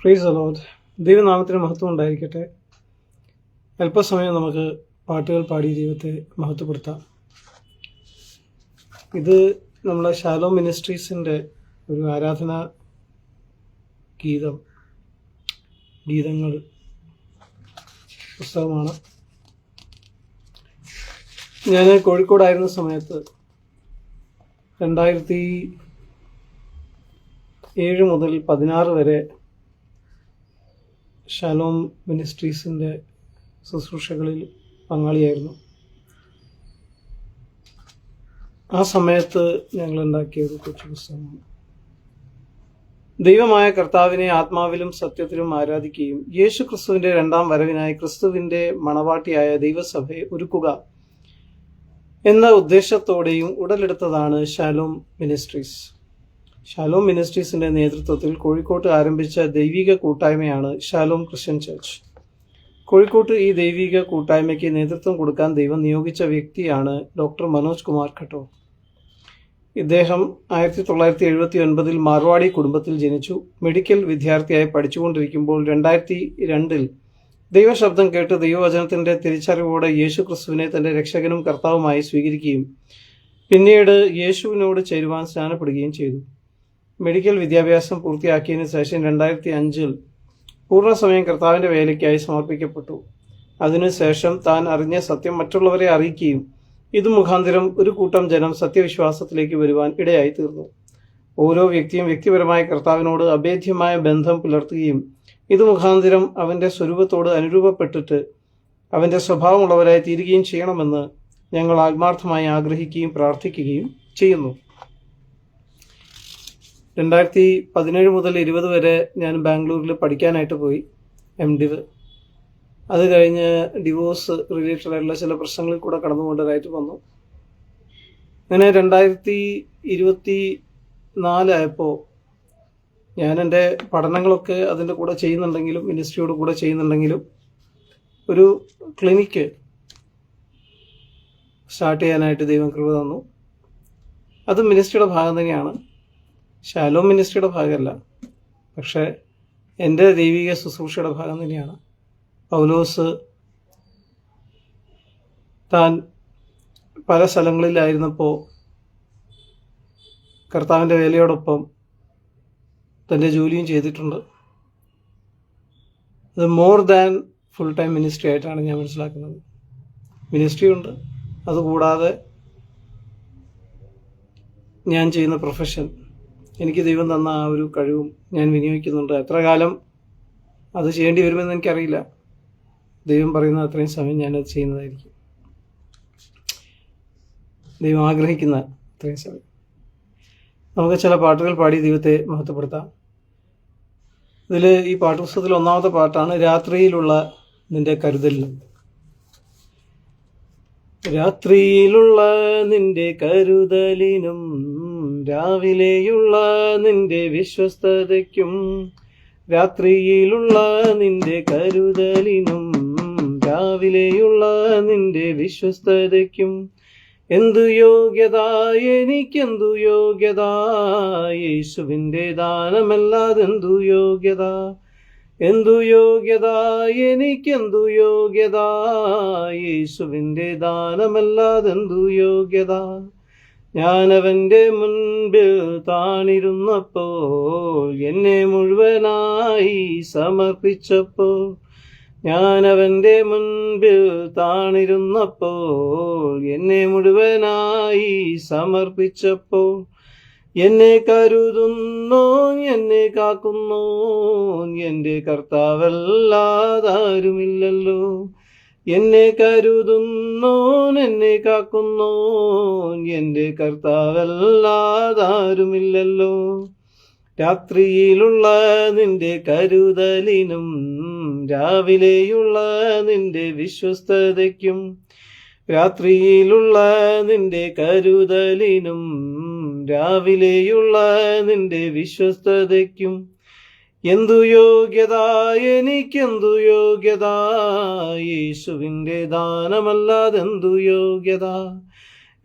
Price അലോദ് ദൈവനാമത്തിന് മഹത്വം ഉണ്ടായിരിക്കട്ടെ. അല്പസമയം നമുക്ക് പാട്ടുകൾ പാടി ദൈവത്തെ മഹത്വപ്പെടുത്താം. ഇത് നമ്മളെ ഷാലോ മിനിസ്ട്രീസിന്റെ ഒരു ആരാധന ഗീതം ഗീതങ്ങൾ പുസ്തകമാണ്. ഞാൻ കോഴിക്കോടായിരുന്ന സമയത്ത് രണ്ടായിരത്തി ഏഴ് മുതൽ പതിനാറ് വരെ ഷാലോം മിനിസ്ട്രീസിന്റെ ശുശ്രൂഷകളിൽ പങ്കാളിയായിരുന്നു. ആ സമയത്ത് ഞങ്ങൾ ഉണ്ടാക്കിയ ഒരു കൊച്ചു പുസ്തകമാണ്. ദൈവമായ കർത്താവിനെ ആത്മാവിലും സത്യത്തിലും ആരാധിക്കുകയും യേശു ക്രിസ്തുവിന്റെ രണ്ടാം വരവിനായി ക്രിസ്തുവിന്റെ മണവാട്ടിയായ ദൈവസഭയെ ഒരുക്കുക എന്ന ഉദ്ദേശത്തോടെയും ഉടലെടുത്തതാണ് ഷാലോം മിനിസ്ട്രീസ്. ഷാലോം മിനിസ്ട്രീസിന്റെ നേതൃത്വത്തിൽ കോഴിക്കോട്ട് ആരംഭിച്ച ദൈവിക കൂട്ടായ്മയാണ് ഷാലോം ക്രിസ്ത്യൻ ചർച്ച്. കോഴിക്കോട്ട് ഈ ദൈവിക കൂട്ടായ്മയ്ക്ക് നേതൃത്വം കൊടുക്കാൻ ദൈവം നിയോഗിച്ച വ്യക്തിയാണ് ഡോക്ടർ മനോജ് കുമാർ ഖട്ടോ. ഇദ്ദേഹം ആയിരത്തി തൊള്ളായിരത്തി എഴുപത്തി ഒൻപതിൽ മാർവാടി കുടുംബത്തിൽ ജനിച്ചു. മെഡിക്കൽ വിദ്യാർത്ഥിയായി പഠിച്ചുകൊണ്ടിരിക്കുമ്പോൾ രണ്ടായിരത്തി രണ്ടിൽ ദൈവശബ്ദം കേട്ട് ദൈവവചനത്തിന്റെ തിരിച്ചറിവോടെ യേശു ക്രിസ്തുവിനെ തന്റെ രക്ഷകനും കർത്താവുമായി സ്വീകരിക്കുകയും പിന്നീട് യേശുവിനോട് ചേരുവാൻ സ്നാനപ്പെടുകയും ചെയ്തു. മെഡിക്കൽ വിദ്യാഭ്യാസം പൂർത്തിയാക്കിയതിനു ശേഷം രണ്ടായിരത്തി അഞ്ചിൽ പൂർണസമയം കർത്താവിന്റെ വേലയ്ക്കായി സമർപ്പിക്കപ്പെട്ടു. അതിനുശേഷം താൻ അറിഞ്ഞ സത്യം മറ്റുള്ളവരെ അറിയിക്കുകയും ഇത് മുഖാന്തരം ഒരു കൂട്ടം ജനം സത്യവിശ്വാസത്തിലേക്ക് വരുവാൻ ഇടയായി തീർന്നു ഓരോ വ്യക്തിയും വ്യക്തിപരമായ കർത്താവിനോട് അഭേദ്യമായ ബന്ധം പുലർത്തുകയും ഇത് മുഖാന്തരം അവന്റെ സ്വരൂപത്തോട് അനുരൂപപ്പെട്ടിട്ട് അവന്റെ സ്വഭാവമുള്ളവരായി തീരുകയും ചെയ്യണമെന്ന് ഞങ്ങൾ ആത്മാർത്ഥമായി ആഗ്രഹിക്കുകയും പ്രാർത്ഥിക്കുകയും ചെയ്യുന്നു. രണ്ടായിരത്തി പതിനേഴ് മുതൽ ഇരുപത് വരെ ഞാൻ ബാംഗ്ലൂരിൽ പഠിക്കാനായിട്ട് പോയി എം ഡിവ് അത് കഴിഞ്ഞ് ഡിവോഴ്സ് റിലേറ്റഡ് ആയിട്ടുള്ള ചില പ്രശ്നങ്ങളിൽ കൂടെ കടന്നുകൊണ്ടതായിട്ട് വന്നു. അങ്ങനെ രണ്ടായിരത്തി ഇരുപത്തി നാലായപ്പോൾ ഞാൻ എന്റെ പഠനങ്ങളൊക്കെ അതിന്റെ കൂടെ ചെയ്യുന്നുണ്ടെങ്കിലും മിനിസ്ട്രിയോട് കൂടെ ചെയ്യുന്നുണ്ടെങ്കിലും ഒരു ക്ലിനിക്ക് സ്റ്റാർട്ട് ചെയ്യാനായിട്ട് ദൈവം കൃപ തന്നു. അത് മിനിസ്ട്രിയുടെ ഭാഗം തന്നെയാണ്. ശാലോ മിനിസ്ട്രിയുടെ ഭാഗമല്ല. പക്ഷേ എന്റെ ദൈവിക ശുശ്രൂഷയുടെ ഭാഗം തന്നെയാണ്. പൗലോസ് താൻ പല സ്ഥലങ്ങളിലായിരുന്നപ്പോൾ കർത്താവിന്റെ വേലയോടൊപ്പം തന്റെ ജോലിയും ചെയ്തിട്ടുണ്ട്. അത് more than full time ministry ആയിട്ടാണ് ഞാൻ മനസ്സിലാക്കുന്നത്. മിനിസ്ട്രി ഉണ്ട്. അതുകൂടാതെ ഞാൻ ചെയ്യുന്ന പ്രൊഫഷൻ എനിക്ക് ദൈവം തന്ന ആ ഒരു കഴിവും ഞാൻ വിനിയോഗിക്കുന്നുണ്ട്. എത്ര കാലം അത് ചെയ്യേണ്ടി വരുമെന്ന് എനിക്കറിയില്ല. ദൈവം പറയുന്ന അത്രയും സമയം ഞാനത് ചെയ്യുന്നതായിരിക്കും. ദൈവം ആഗ്രഹിക്കുന്ന അത്രയും സമയം. നമുക്ക് ചില പാട്ടുകൾ പാടി ദൈവത്തെ മഹത്വപ്പെടുത്താം. ഇതിൽ ഈ പാട്ടുപുസ്തകത്തിൽ ഒന്നാമത്തെ പാട്ടാണ് രാത്രിയിലുള്ള നിന്റെ കരുതലിൽ രാത്രിയിലുള്ള നിന്റെ കരുതലിനും രാവിലെയുള്ള നിന്റെ വിശ്വസ്തതയ്ക്കും രാത്രിയിലുള്ള നിന്റെ കരുതലിനും രാവിലെയുള്ള നിന്റെ വിശ്വസ്തതയ്ക്കും എന്തു യോഗ്യത എനിക്കെന്തു യോഗ്യത? യേശുവിന്റെ ദാനമല്ലാതെന്തു യോഗ്യത? എന്തു യോഗ്യത എനിക്കെന്തു യോഗ്യത? യേശുവിന്റെ ദാനമല്ലാതെന്തു യോഗ്യത? ഞാനവന്റെ മുൻപിൽ താണിരുന്നപ്പോൾ എന്നെ മുഴുവനായി സമർപ്പിച്ചപ്പോൾ ഞാനവന്റെ മുൻപിൽ താണിരുന്നപ്പോൾ എന്നെ മുഴുവനായി സമർപ്പിച്ചപ്പോൾ എന്നെ കരുതുന്നു എന്നെ കാക്കുന്നു എന്റെ കർത്താവല്ലാതാരുമില്ലല്ലോ. എന്നെ കരുതുന്നോൻ എന്നെ കാക്കുന്നോൻ എന്റെ കർത്താവല്ലാതാരുമില്ലല്ലോ. രാത്രിയിലുള്ള നിന്റെ കരുതലിനും രാവിലെയുള്ള നിന്റെ വിശ്വസ്തതയ്ക്കും രാത്രിയിലുള്ള നിന്റെ കരുതലിനും രാവിലെയുള്ള നിന്റെ വിശ്വസ്തതയ്ക്കും എന്തു യോഗ്യത എനിക്കെന്തു യോഗ്യത? യേശുവിന്റെ ദാനമല്ലാതെന്തു യോഗ്യത?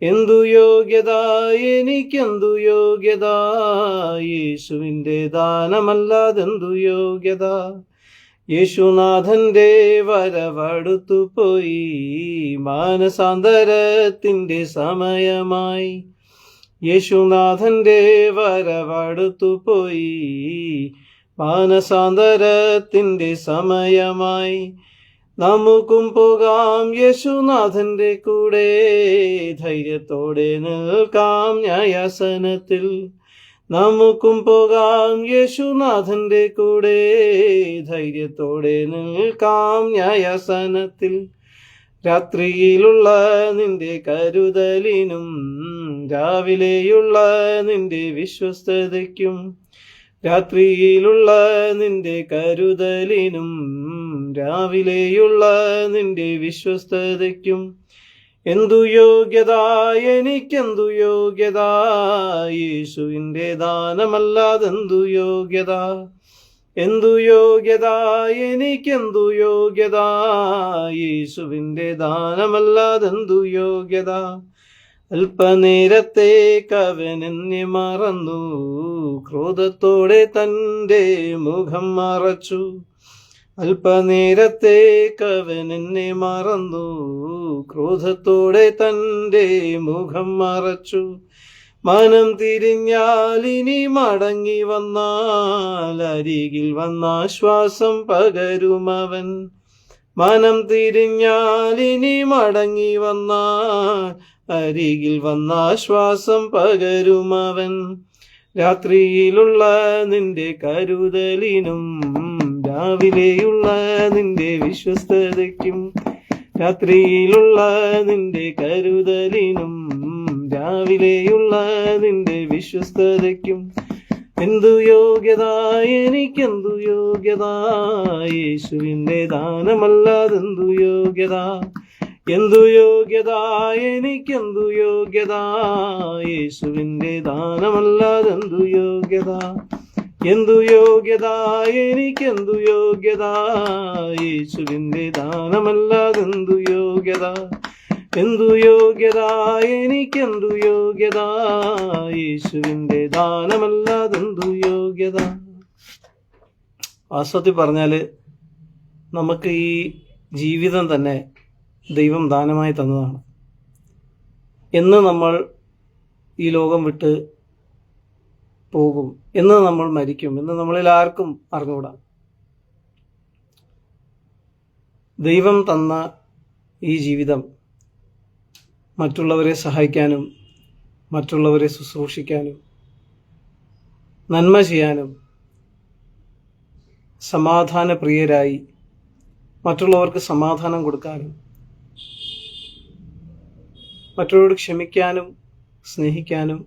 എന്തു യോഗ്യത? എനിക്കെന്തു യോഗ്യത? യേശുവിന്റെ ദാനമല്ലാതെന്തു യോഗ്യത? യേശുനാഥന്റെ വരവടുത്തു പോയി മാനസാന്തരത്തിന്റെ സമയമായി. യേശുനാഥന്റെ വരവടുത്തു പോയി മാനസാന്തരത്തിന്റെ സമയമായി നമുക്കും പോകാം യേശുനാഥന്റെ കൂടെ. ധൈര്യത്തോടെ നിൽക്കാം ന്യായാസനത്തിൽ. നമുക്കും പോകാം യേശുനാഥന്റെ കൂടെ. ധൈര്യത്തോടെ നിൽക്കാം ന്യായാസനത്തിൽ. രാത്രിയിലുള്ള നിന്റെ കരുതലിനും രാവിലെയുള്ള നിന്റെ വിശ്വസ്തതയ്ക്കും രാത്രിയിലുള്ള നിന്റെ കരുതലിനും രാവിലെയുള്ള നിന്റെ വിശ്വസ്തതയ്ക്കും എന്തു യോഗ്യത എനിക്കെന്തു യോഗ്യത? യേശുവിന്റെ ദാനമല്ലാതെന്തു യോഗ്യത? എന്തു യോഗ്യത എനിക്കെന്തു യോഗ്യത? യേശുവിന്റെ ദാനമല്ലാതെന്തു യോഗ്യത? അല്പനേരത്തേക്ക് കവനെന്നെ മറന്നു. ക്രോധത്തോടെ തന്റെ മുഖം മറച്ചു. അല്പനേരത്തേക്ക് കവനെന്നെ മറന്നു. ക്രോധത്തോടെ തന്റെ മുഖം മറച്ചു. മനം തിരിഞ്ഞാലിനി മടങ്ങി വന്നാൽ അരികിൽ വന്നാശ്വാസം പകരുമവൻ. മനം തിരിഞ്ഞാലിനി മടങ്ങി വന്നാൽ അരികിൽ വന്നാശ്വാസം പകരുമവൻ. രാത്രിയിലുള്ള നിന്റെ കരുതലിനും രാവിലെയുള്ള നിന്റെ വിശ്വസ്തതയ്ക്കും രാത്രിയിലുള്ള നിന്റെ കരുതലിനും രാവിലെയുള്ള നിന്റെ വിശ്വസ്തതയ്ക്കും. എന്തു യോഗ്യത? എനിക്കെന്തു യോഗ്യത? യേശുവിന്റെ ദാനമല്ലാതെന്തു യോഗ്യത? എന്തു യോഗ്യത എനിക്കെന്തു യോഗ്യത? യേശുവിന്റെ ദാനമല്ലാതെന്തു യോഗ്യത? എന്തു യോഗ്യത എനിക്കെന്തു യോഗ്യത? യേശുവിന്റെ ദാനമല്ലാതെന്തു യോഗ്യത? എന്തു യോഗ്യത എനിക്കെന്തു യോഗ്യത? യേശുവിന്റെ ദാനമല്ലാതെന്തു യോഗ്യത? വാസ്തവത്തിൽ പറഞ്ഞാൽ നമുക്ക് ഈ ജീവിതം തന്നെ ദൈവം ദാനമായി തന്നതാണ്. എന്ന് നമ്മൾ ഈ ലോകം വിട്ട് പോകും. എന്ന് നമ്മൾ മരിക്കും. എന്ന് നമ്മളിൽ ആർക്കും അറിഞ്ഞുകൂടാ. ദൈവം തന്ന ഈ ജീവിതം മറ്റുള്ളവരെ സഹായിക്കാനും മറ്റുള്ളവരെ ശുശ്രൂഷിക്കാനും നന്മ ചെയ്യാനും സമാധാനപ്രിയരായി മറ്റുള്ളവർക്ക് സമാധാനം കൊടുക്കാനും മറ്റുള്ളവരോട് ക്ഷമിക്കാനും സ്നേഹിക്കാനും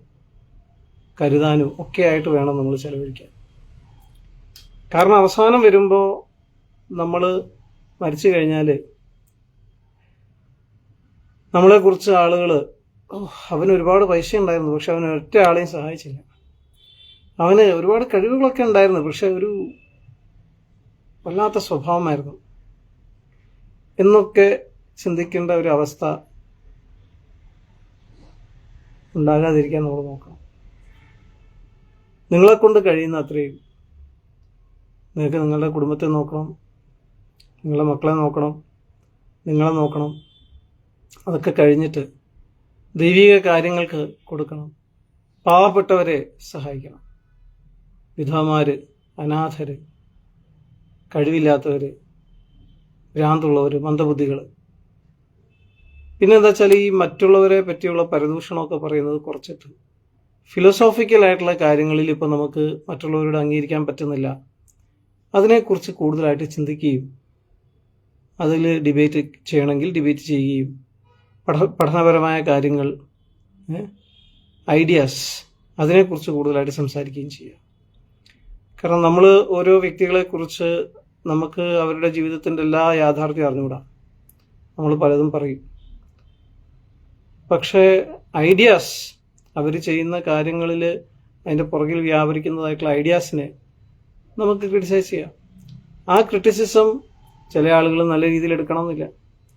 കരുതാനും ഒക്കെ ആയിട്ട് വേണം നമ്മൾ ചെലവഴിക്കാൻ. കാരണം അവസാനം വരുമ്പോൾ നമ്മൾ മരിച്ചു കഴിഞ്ഞാൽ നമ്മളെക്കുറിച്ച് ആളുകൾ അവന് ഒരുപാട് പൈസ ഉണ്ടായിരുന്നു പക്ഷെ അവന് ഒറ്റ ആളെയും സഹായിച്ചില്ല. അവന് ഒരുപാട് കഴിവുകളൊക്കെ ഉണ്ടായിരുന്നു പക്ഷെ ഒരു വല്ലാത്ത സ്വഭാവമായിരുന്നു. എന്നൊക്കെ ചിന്തിക്കേണ്ട ഒരു അവസ്ഥ ഉണ്ടാകാതിരിക്കാൻ നമ്മൾ നോക്കണം. നിങ്ങളെ കൊണ്ട് കഴിയുന്ന അത്രയും. നിങ്ങൾക്ക് നിങ്ങളുടെ കുടുംബത്തെ നോക്കണം. നിങ്ങളുടെ മക്കളെ നോക്കണം. നിങ്ങളെ നോക്കണം. അതൊക്കെ കഴിഞ്ഞിട്ട് ദൈവിക കാര്യങ്ങൾക്ക് കൊടുക്കണം. പാവപ്പെട്ടവരെ സഹായിക്കണം. വിധവമാർ അനാഥർ കഴിവില്ലാത്തവർ ഭ്രാന്തുള്ളവർ മന്ദബുദ്ധികൾ പിന്നെന്താ വെച്ചാൽ ഈ മറ്റുള്ളവരെ പറ്റിയുള്ള പരദൂഷണമൊക്കെ പറയുന്നത് കുറച്ചിട്ട്. ഫിലോസോഫിക്കൽ ആയിട്ടുള്ള കാര്യങ്ങളിൽ ഇപ്പോൾ നമുക്ക് മറ്റുള്ളവരോട് അംഗീകരിക്കാൻ പറ്റുന്നില്ല. അതിനെക്കുറിച്ച് കൂടുതലായിട്ട് ചിന്തിക്കുകയും അതിൽ ഡിബേറ്റ് ചെയ്യണമെങ്കിൽ ഡിബേറ്റ് ചെയ്യുകയും പഠ പഠനപരമായ കാര്യങ്ങൾ ഐഡിയാസ് അതിനെക്കുറിച്ച് കൂടുതലായിട്ട് സംസാരിക്കുകയും ചെയ്യുക. കാരണം നമ്മൾ ഓരോ വ്യക്തികളെക്കുറിച്ച് നമുക്ക് അവരുടെ ജീവിതത്തിന്റെ എല്ലാ യാഥാർത്ഥ്യം അറിഞ്ഞുകൂടാ. നമ്മൾ പലതും പറയും. പക്ഷേ ഐഡിയാസ് അവർ ചെയ്യുന്ന കാര്യങ്ങളിൽ അതിന്റെ പുറകിൽ വ്യാപരിക്കുന്നതായിട്ടുള്ള ഐഡിയാസിനെ നമുക്ക് ക്രിട്ടിസൈസ് ചെയ്യാം. ആ ക്രിറ്റിസിസം ചില ആളുകൾ നല്ല രീതിയിൽ എടുക്കണമെന്നില്ല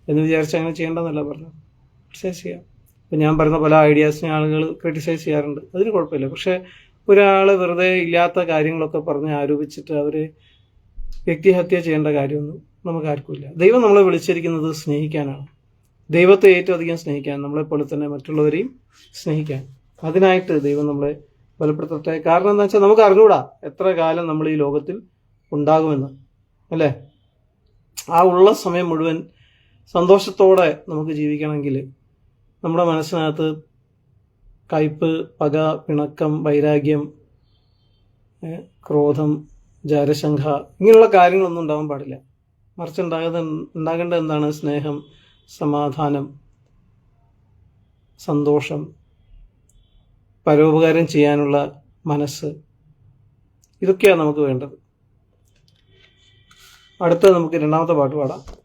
എന്ന് വിചാരിച്ച് അങ്ങനെ ചെയ്യേണ്ടെന്നല്ല പറഞ്ഞു ക്രിട്ടിസൈസ് ചെയ്യാം. ഇപ്പം ഞാൻ പറയുന്ന പല ഐഡിയാസിനെ ആളുകൾ ക്രിട്ടിസൈസ് ചെയ്യാറുണ്ട്. അതിന് കുഴപ്പമില്ല. പക്ഷേ ഒരാൾ വെറുതെ ഇല്ലാത്ത കാര്യങ്ങളൊക്കെ പറഞ്ഞ് ആരോപിച്ചിട്ട് അവർ വ്യക്തിഹത്യ ചെയ്യേണ്ട കാര്യമൊന്നും നമുക്ക് ആർക്കുമില്ല ദൈവം നമ്മളെ വിളിച്ചിരിക്കുന്നത് സ്നേഹിക്കാനാണ്. ദൈവത്തെ ഏറ്റവും അധികം സ്നേഹിക്കാൻ നമ്മളെപ്പോലെ തന്നെ മറ്റുള്ളവരെയും സ്നേഹിക്കാൻ. അതിനായിട്ട് ദൈവം നമ്മളെ ബലപ്പെടുത്തട്ടെ. കാരണം എന്താ വെച്ചാൽ നമുക്ക് അറിഞ്ഞൂടാ എത്ര കാലം നമ്മൾ ഈ ലോകത്തിൽ ഉണ്ടാകുമെന്ന്. അല്ലേ? ആ ഉള്ള സമയം മുഴുവൻ സന്തോഷത്തോടെ നമുക്ക് ജീവിക്കണമെങ്കിൽ നമ്മുടെ മനസ്സിനകത്ത് കയ്പ് പക പിണക്കം വൈരാഗ്യം ക്രോധം ജാരശങ്ക ഇങ്ങനെയുള്ള കാര്യങ്ങളൊന്നും ഉണ്ടാവാൻ പാടില്ല. മറിച്ച് ഉണ്ടാകുന്ന ഉണ്ടാകേണ്ടത് എന്താണ്? സ്നേഹം സമാധാനം സന്തോഷം പരോപകാരം ചെയ്യാനുള്ള മനസ്സ് ഇതൊക്കെയാണ് നമുക്ക് വേണ്ടത്. അടുത്ത നമുക്ക് രണ്ടാമത്തെ പാട്ട് പാടാം.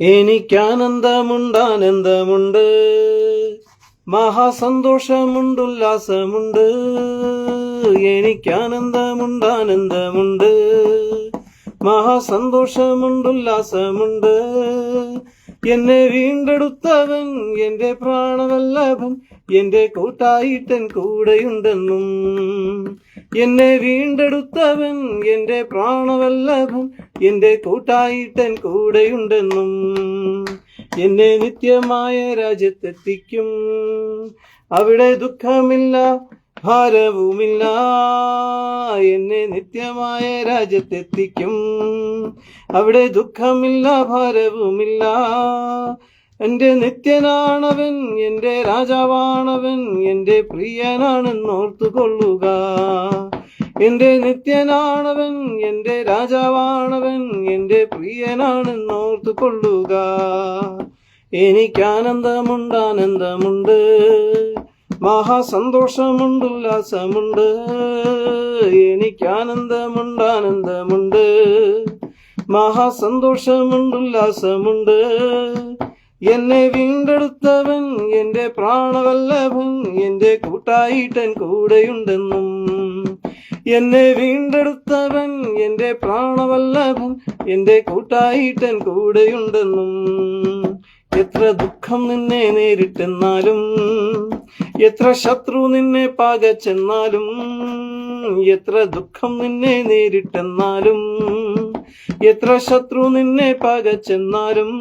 എനിക്കാനന്ദമുണ്ടാനന്ദമുണ്ട് മഹാസന്തോഷമുണ്ടുല്ലാസമുണ്ട് എനിക്കാനന്ദമുണ്ടാനന്ദമുണ്ട്. മഹാസന്തോഷമുണ്ടുല്ലാസമുണ്ട്. എന്നെ വീണ്ടെടുത്തവൻ എന്റെ പ്രാണവല്ലഭൻ എന്റെ കൂട്ടായിട്ടൻ കൂടെയുണ്ടെന്നും. എന്നെ വീണ്ടെടുത്തവൻ എന്റെ പ്രാണവല്ലഭൻ എന്റെ കൂട്ടായിട്ടൻ കൂടെയുണ്ടെന്നും. എന്നെ നിത്യമായ രാജ്യത്തെത്തിക്കും. അവിടെ ദുഃഖമില്ല ഭാരവുമില്ല. എന്നെ നിത്യമായ രാജ്യത്തെത്തിക്കും. അവിടെ ദുഃഖമില്ല ഭാരവുമില്ല. എന്റെ നിത്യനാണവൻ എന്റെ രാജാവാണവൻ എന്റെ പ്രിയനാണെന്നോർത്തുകൊള്ളുക. എന്റെ നിത്യനാണവൻ എന്റെ രാജാവാണവൻ എന്റെ പ്രിയനാണെന്നോർത്തുകൊള്ളുക. എനിക്കാനന്ദമുണ്ടാനന്ദമുണ്ട് മഹാസന്തോഷമുണ്ട് ഉല്ലാസമുണ്ട്. എനിക്കാനന്ദമുണ്ടാനന്ദമുണ്ട് മഹാസന്തോഷമുണ്ട് ഉല്ലാസമുണ്ട്. എന്നെ വീണ്ടെടുത്തവൻ എന്റെ പ്രാണവല്ലഭൻ എന്റെ കൂട്ടായിട്ടൻ കൂടെയുണ്ടെന്നും. എന്നെ വീണ്ടെടുത്തവൻ എന്റെ പ്രാണവല്ലഭൻ എന്റെ കൂട്ടായിട്ടൻ കൂടെയുണ്ടെന്നും. എത്ര ദുഃഖം നിന്നെ നേരിട്ടെന്നാലും എത്ര ശത്രു നിന്നെ പാകച്ചെന്നാലും എത്ര ദുഃഖം നിന്നെ നേരിട്ടെന്നാലും എത്ര ശത്രു നിന്നെ പകച്ചെന്നാലും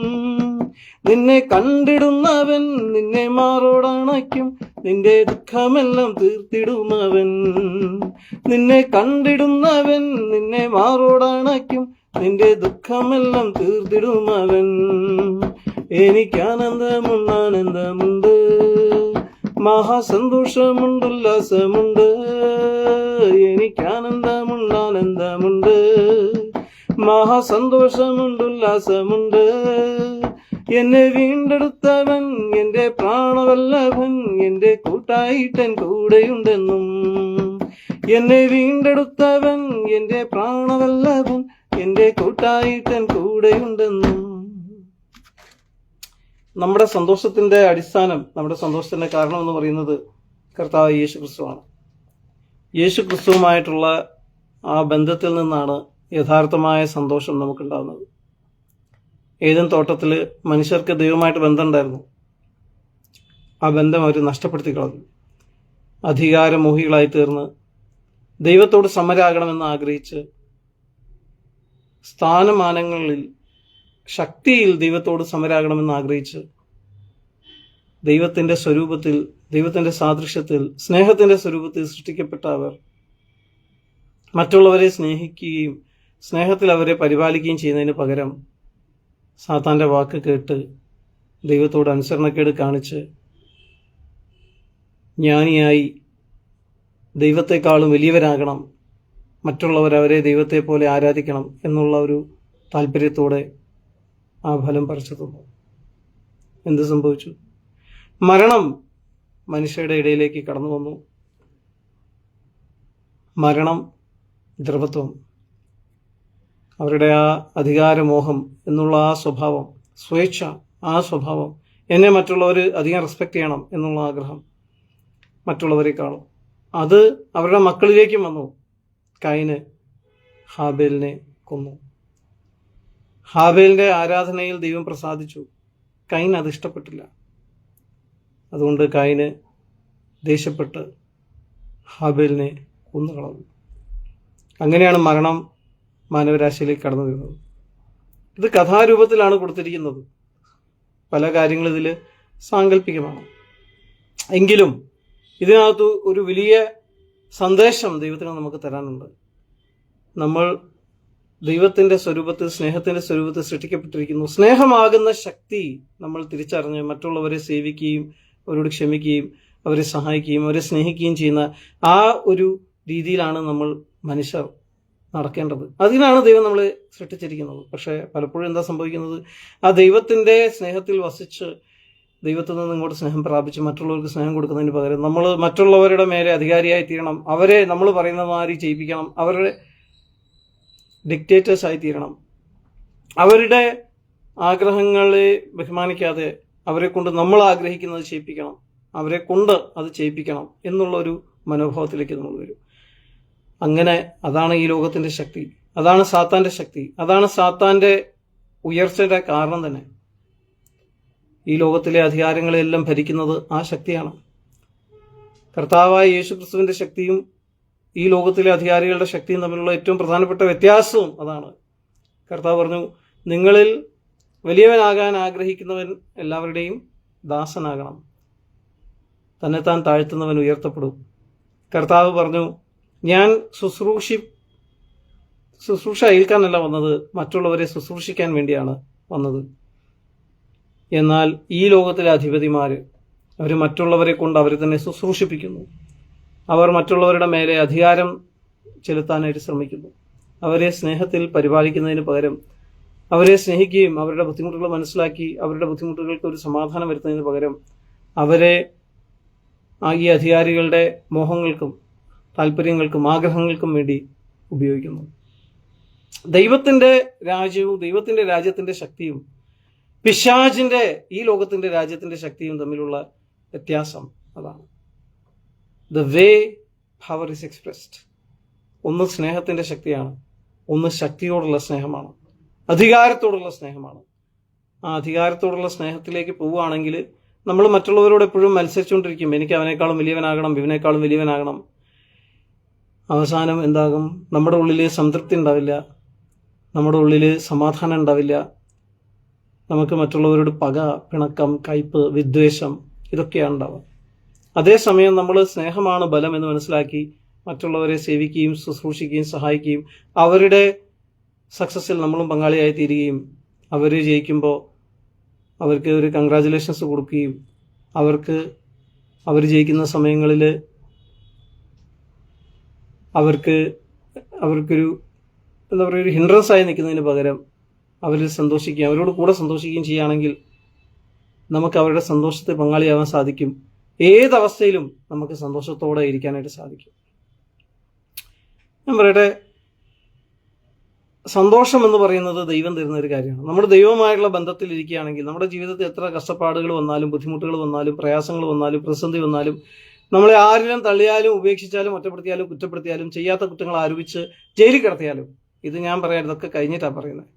നിന്നെ കണ്ടിടുന്നവൻ നിന്നെ മാറോടണയ്ക്കും നിന്റെ ദുഃഖമെല്ലാം തീർത്തിടുന്നവൻ. നിന്നെ കണ്ടിടുന്നവൻ നിന്നെ മാറോടണയ്ക്കും നിന്റെ ദുഃഖമെല്ലാം തീർത്തിടുമവൻ എനിക്കാനന്ദമുണ്ട് ആനന്ദമുണ്ട് മഹാസന്തോഷമുണ്ട് ഉല്ലാസമുണ്ട്. എനിക്ക് ആനന്ദമുണ്ട്. മഹാസന്തോഷമുണ്ട് ഉല്ലാസമുണ്ട്. എന്നെ വീണ്ടെടുത്തവൻ എന്റെ പ്രാണവല്ലഭൻ എന്റെ കൂട്ടായിട്ടൻ കൂടെയുണ്ടെന്നും. എന്നെ വീണ്ടെടുത്തവൻ എന്റെ പ്രാണവല്ലഭൻ എന്റെ കൂട്ടായിട്ടൻ കൂടെയുണ്ടെന്നും. നമ്മുടെ സന്തോഷത്തിന്റെ അടിസ്ഥാനം നമ്മുടെ സന്തോഷത്തിന്റെ കാരണം എന്ന് പറയുന്നത് കർത്താവ് യേശു ക്രിസ്തുവാണ് യേശു ക്രിസ്തുവുമായിട്ടുള്ള ആ ബന്ധത്തിൽ നിന്നാണ് യഥാർത്ഥമായ സന്തോഷം നമുക്കുണ്ടാകുന്നത് ഏതൻ തോട്ടത്തിൽ മനുഷ്യർക്ക് ദൈവമായിട്ട് ബന്ധമുണ്ടായിരുന്നു. ആ ബന്ധം അവർ നഷ്ടപ്പെടുത്തി കളഞ്ഞു. അധികാരമോഹികളായി തീർന്ന് ദൈവത്തോട് സമരാകണമെന്ന് ആഗ്രഹിച്ച് സ്ഥാനമാനങ്ങളിൽ ശക്തിയിൽ ദൈവത്തോട് സമരാകണമെന്ന് ആഗ്രഹിച്ച് ദൈവത്തിന്റെ സ്വരൂപത്തിൽ ദൈവത്തിന്റെ സാദൃശ്യത്തിൽ സ്നേഹത്തിന്റെ സ്വരൂപത്തിൽ സൃഷ്ടിക്കപ്പെട്ട അവർ മറ്റുള്ളവരെ സ്നേഹിക്കുകയും സ്നേഹത്തിൽ അവരെ പരിപാലിക്കുകയും ചെയ്യുന്നതിന് പകരം സാത്താന്റെ വാക്ക് കേട്ട് ദൈവത്തോട് അനുസരണക്കേട് കാണിച്ച് ജ്ഞാനിയായി ദൈവത്തെക്കാളും വലിയവരാകണം. മറ്റുള്ളവർ അവരെ ദൈവത്തെ പോലെ ആരാധിക്കണം എന്നുള്ള ഒരു താല്പര്യത്തോടെ ആ ഫലം പറിച്ചു തന്നു എന്ത് സംഭവിച്ചു? മരണം മനുഷ്യരുടെ ഇടയിലേക്ക് കടന്നു വന്നു. മരണം ദ്രവത്വം അവരുടെ ആ അധികാരമോഹം എന്നുള്ള ആ സ്വഭാവം സ്വേച്ഛ ആ സ്വഭാവം എന്നെ മറ്റുള്ളവർ അധികം റെസ്പെക്റ്റ് ചെയ്യണം എന്നുള്ള ആഗ്രഹം മറ്റുള്ളവരെ കാണും. അത് അവരുടെ മക്കളിലേക്കും വന്നു. കൈന് ഹാബേലിനെ കൊന്നു. ഹാബേലിന്റെ ആരാധനയിൽ ദൈവം പ്രസാദിച്ചു. കൈൻ അത് ഇഷ്ടപ്പെട്ടില്ല. അതുകൊണ്ട് കൈന് ദേഷ്യപ്പെട്ട് ഹാബേലിനെ കൊന്നുകളഞ്ഞു. അങ്ങനെയാണ് മരണം മാനവരാശിയിലേക്ക് കടന്നു വരുന്നത്. ഇത് കഥാരൂപത്തിലാണ് കൊടുത്തിരിക്കുന്നത്. പല കാര്യങ്ങളും ഇതിൽ സാങ്കല്പികമാണ്. എങ്കിലും ഇതിനകത്ത് ഒരു വലിയ സന്ദേശം ദൈവത്തിന് നമുക്ക് തരാനുണ്ട്. നമ്മൾ ദൈവത്തിന്റെ സ്വരൂപത്തിൽ സ്നേഹത്തിന്റെ സ്വരൂപത്തിൽ സൃഷ്ടിക്കപ്പെട്ടിരിക്കുന്നു. സ്നേഹമാകുന്ന ശക്തി നമ്മൾ തിരിച്ചറിഞ്ഞ് മറ്റുള്ളവരെ സേവിക്കുകയും അവരോട് ക്ഷമിക്കുകയും അവരെ സഹായിക്കുകയും അവരെ സ്നേഹിക്കുകയും ചെയ്യുന്ന ആ ഒരു രീതിയിലാണ് നമ്മൾ മനുഷ്യർ നടക്കേണ്ടത്. അതിനാണ് ദൈവം നമ്മളെ സൃഷ്ടിച്ചിരിക്കുന്നത്. പക്ഷേ പലപ്പോഴും എന്താ സംഭവിക്കുന്നത്? ആ ദൈവത്തിന്റെ സ്നേഹത്തിൽ വസിച്ച് ദൈവത്തിൽ നിന്ന് ഇങ്ങോട്ട് സ്നേഹം പ്രാപിച്ച് മറ്റുള്ളവർക്ക് സ്നേഹം കൊടുക്കുന്നതിന് പകരം നമ്മൾ മറ്റുള്ളവരുടെ മേലെ അധികാരിയായി തീരണം അവരെ നമ്മൾ പറയുന്ന മാതിരി ചെയ്യിപ്പിക്കണം. അവരുടെ ഡിക്റ്റേറ്റേഴ്സ് ആയി തീരണം അവരുടെ ആഗ്രഹങ്ങളെ ബഹുമാനിക്കാതെ അവരെ കൊണ്ട് നമ്മൾ ആഗ്രഹിക്കുന്നത് ചെയ്യിപ്പിക്കണം. അവരെ കൊണ്ട് അത് ചെയ്യിപ്പിക്കണം എന്നുള്ള ഒരു മനോഭാവത്തിലേക്ക് നമ്മൾ വരും. അങ്ങനെ അതാണ് ഈ ലോകത്തിന്റെ ശക്തി. അതാണ് സാത്താന്റെ ശക്തി. അതാണ് സാത്താന്റെ ഉയർച്ചയുടെ കാരണം തന്നെ. ഈ ലോകത്തിലെ അധികാരങ്ങളെല്ലാം ഭരിക്കുന്നത് ആ ശക്തിയാണ്. കർത്താവായ യേശുക്രിസ്തുവിന്റെ ശക്തിയും ഈ ലോകത്തിലെ അധികാരികളുടെ ശക്തിയും തമ്മിലുള്ള ഏറ്റവും പ്രധാനപ്പെട്ട വ്യത്യാസവും അതാണ്. കർത്താവ് പറഞ്ഞു നിങ്ങളിൽ വലിയവനാകാൻ ആഗ്രഹിക്കുന്നവൻ എല്ലാവരുടെയും ദാസനാകണം. തന്നെത്താൻ താഴ്ത്തുന്നവൻ ഉയർത്തപ്പെടും. കർത്താവ് പറഞ്ഞു ഞാൻ ശുശ്രൂഷി ശുശ്രൂഷ ഏൽക്കാനല്ല വന്നത് മറ്റുള്ളവരെ ശുശ്രൂഷിക്കാൻ വേണ്ടിയാണ് വന്നത്. എന്നാൽ ഈ ലോകത്തിലെ അധിപതിമാര് അവർ മറ്റുള്ളവരെ കൊണ്ട് അവരെ തന്നെ ശുശ്രൂഷിപ്പിക്കുന്നു. അവർ മറ്റുള്ളവരുടെ മേലെ അധികാരം ചെലുത്താനായിട്ട് ശ്രമിക്കുന്നു. അവരെ സ്നേഹത്തിൽ പരിപാലിക്കുന്നതിന് പകരം അവരെ സ്നേഹിക്കുകയും അവരുടെ ബുദ്ധിമുട്ടുകൾ മനസ്സിലാക്കി അവരുടെ ബുദ്ധിമുട്ടുകൾക്ക് ഒരു സമാധാനം വരുത്തുന്നതിന് പകരം അവരെ ഈ അധികാരികളുടെ മോഹങ്ങൾക്കും താല്പര്യങ്ങൾക്കും ആഗ്രഹങ്ങൾക്കും വേണ്ടി ഉപയോഗിക്കുന്നു. ദൈവത്തിന്റെ രാജ്യവും ദൈവത്തിന്റെ രാജ്യത്തിന്റെ ശക്തിയും പിശാജിന്റെ ഈ ലോകത്തിന്റെ രാജ്യത്തിന്റെ ശക്തിയും തമ്മിലുള്ള വ്യത്യാസം അതാണ്. The way power is expressed ഒന്ന് സ്നേഹത്തിന്റെ ശക്തിയാണ്. ഒന്ന് ശക്തിയോടുള്ള സ്നേഹമാണ്. അധികാരത്തോടുള്ള സ്നേഹമാണ്. ആ അധികാരത്തോടുള്ള സ്നേഹത്തിലേക്ക് പോവുകയാണെങ്കിൽ നമ്മൾ മറ്റുള്ളവരോട് എപ്പോഴും മത്സരിച്ചുകൊണ്ടിരിക്കും. എനിക്ക് അവനേക്കാളും വലിയവനാകണം ഇവനേക്കാളും വലിയവനാകണം. അവസാനം എന്താകും? നമ്മുടെ ഉള്ളിൽ സംതൃപ്തി ഉണ്ടാവില്ല. നമ്മുടെ ഉള്ളിൽ സമാധാനം ഉണ്ടാവില്ല. നമുക്ക് മറ്റുള്ളവരോട് പക പിണക്കം കയ്പ് വിദ്വേഷം ഇതൊക്കെയാണ് ഉണ്ടാവുക. അതേസമയം നമ്മൾ സ്നേഹമാണ് ബലം എന്ന് മനസ്സിലാക്കി മറ്റുള്ളവരെ സേവിക്കുകയും ശുശ്രൂഷിക്കുകയും സഹായിക്കുകയും അവരുടെ സക്സസ്സിൽ നമ്മളും പങ്കാളിയായി തീരുകയും അവർ ജയിക്കുമ്പോൾ അവർക്ക് ഒരു കൺഗ്രാചുലേഷൻസ് കൊടുക്കുകയും അവർക്ക് അവർ ജയിക്കുന്ന സമയങ്ങളിൽ അവർക്ക് അവർക്കൊരു എന്താ പറയുക ഒരു ഹിൻഡ്രൻസ് ആയി നിൽക്കുന്നതിന് പകരം അവരിൽ സന്തോഷിക്കുകയും അവരോട് കൂടെ സന്തോഷിക്കുകയും ചെയ്യുകയാണെങ്കിൽ നമുക്ക് അവരുടെ സന്തോഷത്തെ പങ്കാളിയാവാൻ സാധിക്കും. ഏതവസ്ഥയിലും നമുക്ക് സന്തോഷത്തോടെ ഇരിക്കാനായിട്ട് സാധിക്കും. ഞാൻ പറയട്ടെ സന്തോഷം എന്ന് പറയുന്നത് ദൈവം തരുന്ന ഒരു കാര്യമാണ്. നമ്മുടെ ദൈവമായിട്ടുള്ള ബന്ധത്തിൽ ഇരിക്കുകയാണെങ്കിൽ നമ്മുടെ ജീവിതത്തിൽ എത്ര കഷ്ടപ്പാടുകൾ വന്നാലും ബുദ്ധിമുട്ടുകൾ വന്നാലും പ്രയാസങ്ങൾ വന്നാലും പ്രതിസന്ധി വന്നാലും നമ്മളെ ആരിലും തള്ളിയാലും ഉപേക്ഷിച്ചാലും ഒറ്റപ്പെടുത്തിയാലും കുറ്റപ്പെടുത്തിയാലും ചെയ്യാത്ത കുറ്റങ്ങൾ ആരോപിച്ച് ജയിലിൽ കിടത്തിയാലും ഇത് ഞാൻ പറയാം ഇതൊക്കെ കഴിഞ്ഞിട്ടാണ് പറയുന്നത്.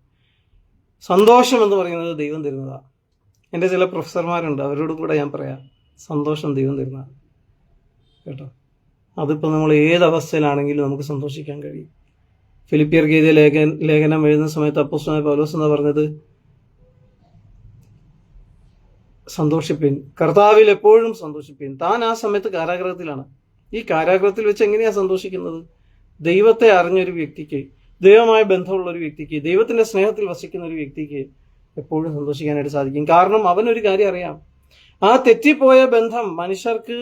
സന്തോഷം എന്ന് പറയുന്നത് ദൈവം തരുന്നതാണ് എന്റെ ചില പ്രൊഫസർമാരുണ്ട് അവരോട് കൂടെ ഞാൻ പറയാം. സന്തോഷം ദൈവം തരുന്നതാണ് കേട്ടോ. അതിപ്പോൾ നമ്മൾ ഏത് അവസ്ഥയിലാണെങ്കിലും നമുക്ക് സന്തോഷിക്കാൻ കഴിയും. ഫിലിപ്പിയർ ഗീത ലേഖൻ ലേഖനം എഴുതുന്ന സമയത്ത് അപ്പോസ്തലനായ പൗലോസ് എന്ന് പറഞ്ഞത്? സന്തോഷിപ്പിൻ. കർത്താവിൽ എപ്പോഴും സന്തോഷിപ്പിൻ. താൻ ആ സമയത്ത് കാരാഗ്രഹത്തിലാണ്. ഈ കാരാഗ്രഹത്തിൽ വെച്ച് എങ്ങനെയാ സന്തോഷിക്കുന്നത്? ദൈവത്തെ അറിഞ്ഞൊരു വ്യക്തിക്ക് ദൈവമായ ബന്ധമുള്ള ഒരു വ്യക്തിക്ക് ദൈവത്തിന്റെ സ്നേഹത്തിൽ വസിക്കുന്ന ഒരു വ്യക്തിക്ക് എപ്പോഴും സന്തോഷിക്കാനായിട്ട് സാധിക്കും. കാരണം അവനൊരു കാര്യം അറിയാം. ആ തെറ്റിപ്പോയ ബന്ധം മനുഷ്യർക്ക്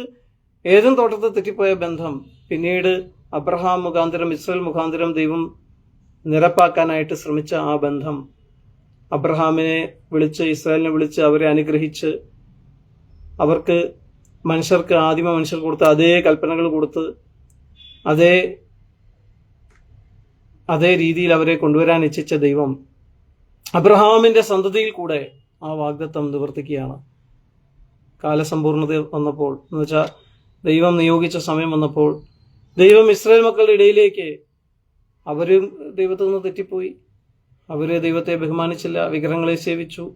ഏതും തോട്ടത്തിൽ തെറ്റിപ്പോയ ബന്ധം പിന്നീട് അബ്രഹാം മുഖാന്തരം ഇസ്രയേൽ മുഖാന്തരം ദൈവം നിരപ്പാക്കാനായിട്ട് ശ്രമിച്ച ആ ബന്ധം അബ്രഹാമിനെ വിളിച്ച് ഇസ്രായേലിനെ വിളിച്ച് അവരെ അനുഗ്രഹിച്ച് അവർക്ക് മനുഷ്യർക്ക് ആദിമ മനുഷ്യർ കൊടുത്ത അതേ കൽപ്പനകൾ കൊടുത്ത് അതേ അതേ രീതിയിൽ അവരെ കൊണ്ടുവരാൻ ഇച്ഛിച്ച ദൈവം അബ്രഹാമിന്റെ സന്തതിയിൽ കൂടെ ആ വാഗ്ദത്വം നിവർത്തിക്കുകയാണ്. കാലസമ്പൂർണത വന്നപ്പോൾ. എന്ന് വെച്ചാൽ ദൈവം നിയോഗിച്ച സമയം വന്നപ്പോൾ ദൈവം ഇസ്രായേൽ മക്കളുടെ ഇടയിലേക്ക് അവരും ദൈവത്തിൽ നിന്ന് തെറ്റിപ്പോയി. അവർ ദൈവത്തെ ബഹുമാനിച്ചില്ല വിഗ്രഹങ്ങളെ സേവിച്ചു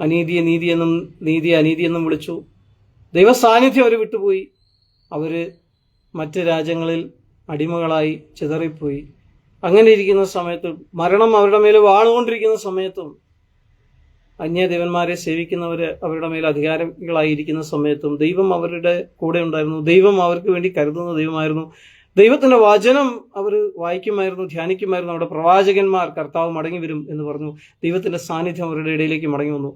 അനീതിയെ നീതി എന്നും നീതിയെ അനീതി എന്നും വിളിച്ചു. ദൈവ സാന്നിധ്യം അവർ വിട്ടുപോയി. അവർ മറ്റ് രാജ്യങ്ങളിൽ അടിമകളായി ചിതറിപ്പോയി. അങ്ങനെ ഇരിക്കുന്ന സമയത്ത് മരണം അവരുടെ മേലെ വാണുകൊണ്ടിരിക്കുന്ന സമയത്തും അന്യദേവന്മാരെ സേവിക്കുന്നവര് അവരുടെ മേൽ അധികാരികളായിരിക്കുന്ന സമയത്തും ദൈവം അവരുടെ കൂടെ ഉണ്ടായിരുന്നു. ദൈവം അവർക്ക് വേണ്ടി കരുതുന്ന ദൈവമായിരുന്നു. ദൈവത്തിന്റെ വചനം അവർ വായിക്കുമായിരുന്നു ധ്യാനിക്കുമായിരുന്നു. അവിടെ പ്രവാചകന്മാർ കർത്താവ് മടങ്ങി വരും എന്ന് പറഞ്ഞു. ദൈവത്തിന്റെ സാന്നിധ്യം അവരുടെ ഇടയിലേക്ക് മടങ്ങി വന്നു.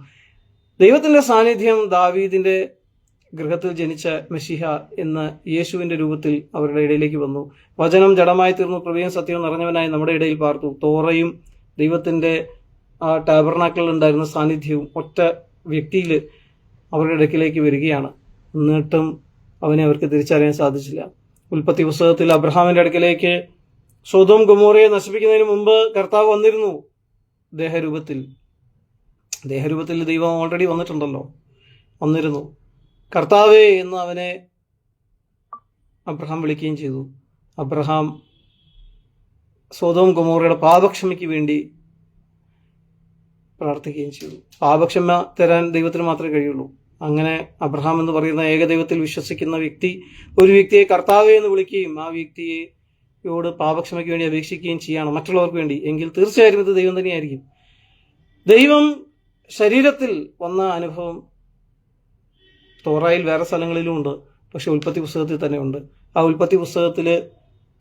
ദൈവത്തിന്റെ സാന്നിധ്യം ദാവീദിന്റെ ഗൃഹത്തിൽ ജനിച്ച മെഷിഹ എന്ന യേശുവിന്റെ രൂപത്തിൽ അവരുടെ ഇടയിലേക്ക് വന്നു. വചനം ജഡമായി തീർന്നു. കൃപയും സത്യവും നിറഞ്ഞവനായി നമ്മുടെ ഇടയിൽ പാർത്തു. തോറയും ദൈവത്തിന്റെ ആ ടാബർനാക്കളിൽ ഉണ്ടായിരുന്ന സാന്നിധ്യവും ഒറ്റ വ്യക്തിയിൽ അവരുടെ ഇടയ്ക്കിലേക്ക് വരികയാണ്. എന്നിട്ടും അവനെ അവർക്ക് തിരിച്ചറിയാൻ സാധിച്ചില്ല. ഉൽപ്പത്തി പുസ്തകത്തിൽ അബ്രഹാമിന്റെ അടുക്കലേക്ക് സ്വതവും ഗുമോറയെ നശിപ്പിക്കുന്നതിന് മുമ്പ് കർത്താവ് വന്നിരുന്നു. ദേഹരൂപത്തിൽ. ദേഹരൂപത്തിൽ ദൈവം ഓൾറെഡി വന്നിട്ടുണ്ടല്ലോ. വന്നിരുന്നു. കർത്താവേ എന്ന് അവനെ അബ്രഹാം വിളിക്കുകയും ചെയ്തു. അബ്രഹാം സ്വതവും ഗുമോറയുടെ പാപക്ഷമയ്ക്ക് വേണ്ടി പ്രാർത്ഥിക്കുകയും ചെയ്തു. പാപക്ഷമ തരാൻ ദൈവത്തിന് മാത്രമേ കഴിയുള്ളൂ. അങ്ങനെ അബ്രഹാം എന്ന് പറയുന്ന ഏകദൈവത്തിൽ വിശ്വസിക്കുന്ന വ്യക്തി ഒരു വ്യക്തിയെ കർത്താവെ എന്ന് വിളിക്കുകയും ആ വ്യക്തിയോട് പാപക്ഷമയ്ക്ക് വേണ്ടി അപേക്ഷിക്കുകയും ചെയ്യണം മറ്റുള്ളവർക്ക് വേണ്ടി. എങ്കിൽ തീർച്ചയായും ഇത് ദൈവം തന്നെയായിരിക്കും. ദൈവം ശരീരത്തിൽ വന്ന അനുഭവം തോറായിൽ വേറെ സ്ഥലങ്ങളിലും ഉണ്ട്. പക്ഷെ ഉൽപ്പത്തി പുസ്തകത്തിൽ തന്നെ ഉണ്ട്. ആ ഉൽപ്പത്തി പുസ്തകത്തിൽ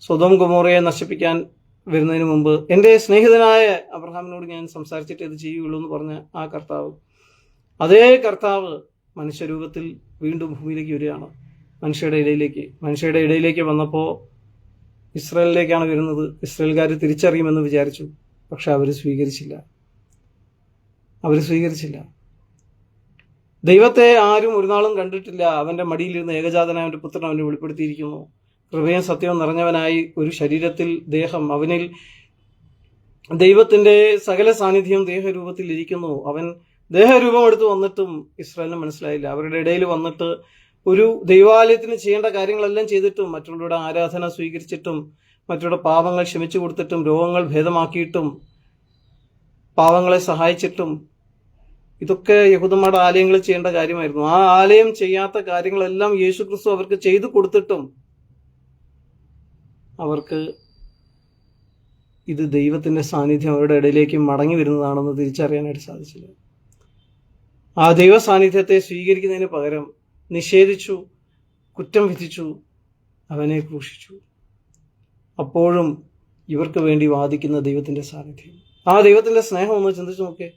സ്വതം കുമോറയെ നശിപ്പിക്കാൻ വരുന്നതിന് മുമ്പ് എന്റെ സ്നേഹിതനായ അബ്രഹാമിനോട് ഞാൻ സംസാരിച്ചിട്ട് ഇത് ചെയ്യുകയുള്ളൂ എന്ന് പറഞ്ഞ ആ കർത്താവ്. അതേ കർത്താവ് മനുഷ്യരൂപത്തിൽ വീണ്ടും ഭൂമിയിലേക്ക് വരികയാണ്. മനുഷ്യരുടെ ഇടയിലേക്ക്. മനുഷ്യരുടെ ഇടയിലേക്ക് വന്നപ്പോൾ ഇസ്രായേലിലേക്കാണ് വരുന്നത്. ഇസ്രായേൽക്കാർ തിരിച്ചറിയുമെന്ന് വിചാരിച്ചു. പക്ഷെ അവർ സ്വീകരിച്ചില്ല. അവർ സ്വീകരിച്ചില്ല. ദൈവത്തെ ആരും ഒരു നാളും കണ്ടിട്ടില്ല. അവന്റെ മടിയിലിരുന്ന് ഏകജാതനായ അവന്റെ പുത്രൻ അവനെ വെളിപ്പെടുത്തിയിരിക്കുന്നു. കൃപയും സത്യവും നിറഞ്ഞവനായി ഒരു ശരീരത്തിൽ ദേഹം അവനിൽ ദൈവത്തിന്റെ സകല സാന്നിധ്യം ദേഹരൂപത്തിൽ ഇരിക്കുന്നു. അവൻ ദേഹരൂപം എടുത്ത് വന്നിട്ടും ഇസ്രായേലിന് മനസ്സിലായില്ല. അവരുടെ ഇടയിൽ വന്നിട്ട് ഒരു ദൈവാലയത്തിന് ചെയ്യേണ്ട കാര്യങ്ങളെല്ലാം ചെയ്തിട്ടും മറ്റുള്ളവരുടെ ആരാധന സ്വീകരിച്ചിട്ടും മറ്റുള്ള പാപങ്ങൾ ക്ഷമിച്ചു കൊടുത്തിട്ടും രോഗങ്ങൾ ഭേദമാക്കിയിട്ടും പാവങ്ങളെ സഹായിച്ചിട്ടും ഇതൊക്കെ യഹൂദന്മാരുടെ ആലയങ്ങളിൽ ചെയ്യേണ്ട കാര്യമായിരുന്നു. ആ ആലയം ചെയ്യാത്ത കാര്യങ്ങളെല്ലാം യേശു ക്രിസ്തു അവർക്ക് ചെയ്തു കൊടുത്തിട്ടും അവർക്ക് ഇത് ദൈവത്തിന്റെ സാന്നിധ്യം അവരുടെ ഇടയിലേക്ക് മടങ്ങി വരുന്നതാണെന്ന് തിരിച്ചറിയാനായിട്ട് സാധിച്ചില്ല. ആ ദൈവ സാന്നിധ്യത്തെ സ്വീകരിക്കുന്നതിന് പകരം നിഷേധിച്ചു കുറ്റം വിധിച്ചു അവനെ ക്രൂശിച്ചു. അപ്പോഴും ഇവർക്ക് വേണ്ടി വാദിക്കുന്ന ദൈവത്തിന്റെ സാന്നിധ്യം. ആ ദൈവത്തിന്റെ സ്നേഹം ഒന്ന് ചിന്തിച്ചു നോക്കേ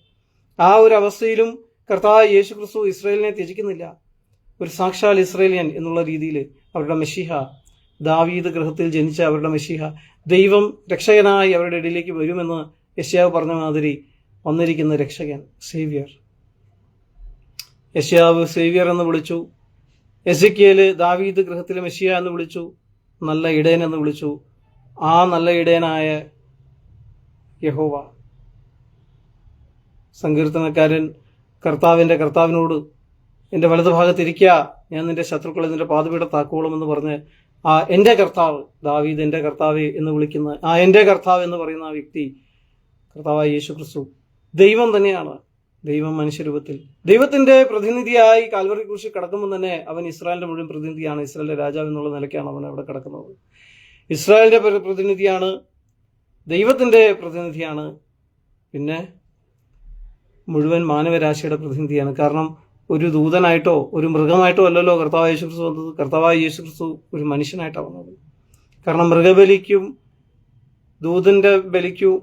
ആ ഒരു അവസ്ഥയിലും കർത്താവ് യേശു ക്രിസ്തു ഇസ്രയേലിനെ ത്യജിക്കുന്നില്ല. ഒരു സാക്ഷാൽ ഇസ്രേലിയൻ എന്നുള്ള രീതിയിൽ അവരുടെ മെഷിഹ ദാവീദ് ഗൃഹത്തിൽ ജനിച്ച അവരുടെ മെഷിഹ ദൈവം രക്ഷകനായി അവരുടെ ഇടയിലേക്ക് വരുമെന്ന് യശ്യാവ് പറഞ്ഞ മാതിരി വന്നിരിക്കുന്ന രക്ഷകൻ സേവ്യർ. യശ്യാവ് സേവ്യർ എന്ന് വിളിച്ചു. എസക്കിയൽ ദാവീദ് ഗൃഹത്തിലെ മെഷിയ എന്ന് വിളിച്ചു. നല്ല ഇടയൻ എന്ന് വിളിച്ചു. ആ നല്ല ഇടയനായ യഹോവ. സങ്കീർത്തനക്കാരൻ കർത്താവിന്റെ കർത്താവിനോട് എന്റെ വലതുഭാഗത്ത് ഇരിക്കുക ഞാൻ നിന്റെ ശത്രുക്കളെ നിന്റെ പാതപീഠത്താക്കോളും എന്ന് പറഞ്ഞ് ആ എന്റെ കർത്താവ് ദാവീദ് എന്റെ കർത്താവ് എന്ന് വിളിക്കുന്ന ആ എന്റെ കർത്താവ് എന്ന് പറയുന്ന ആ വ്യക്തി കർത്താവായ യേശു ക്രിസ്തു ദൈവം തന്നെയാണ്. ദൈവം മനുഷ്യരൂപത്തിൽ. ദൈവത്തിന്റെ പ്രതിനിധിയായി കാൽവറി കുറിച്ച് കിടക്കുമ്പോൾ തന്നെ അവൻ ഇസ്രായേലിന്റെ മുഴുവൻ പ്രതിനിധിയാണ്. ഇസ്രായേലിന്റെ രാജാവ് എന്നുള്ള നിലയ്ക്കാണ് അവൻ അവിടെ കിടക്കുന്നത്. ഇസ്രായേലിന്റെ പ്രതിനിധിയാണ് ദൈവത്തിന്റെ പ്രതിനിധിയാണ് പിന്നെ മുഴുവൻ മാനവരാശിയുടെ പ്രതിനിധിയാണ്. കാരണം ഒരു ദൂതനായിട്ടോ ഒരു മൃഗമായിട്ടോ അല്ലല്ലോ കർത്താവായ യേശു ക്രിസ്തു വന്നത്. കർത്താവായ യേശു ക്രിസ്തു ഒരു മനുഷ്യനായിട്ടാണ് വന്നത്. കാരണം മൃഗബലിക്കും ദൂതന്റെ ബലിക്കും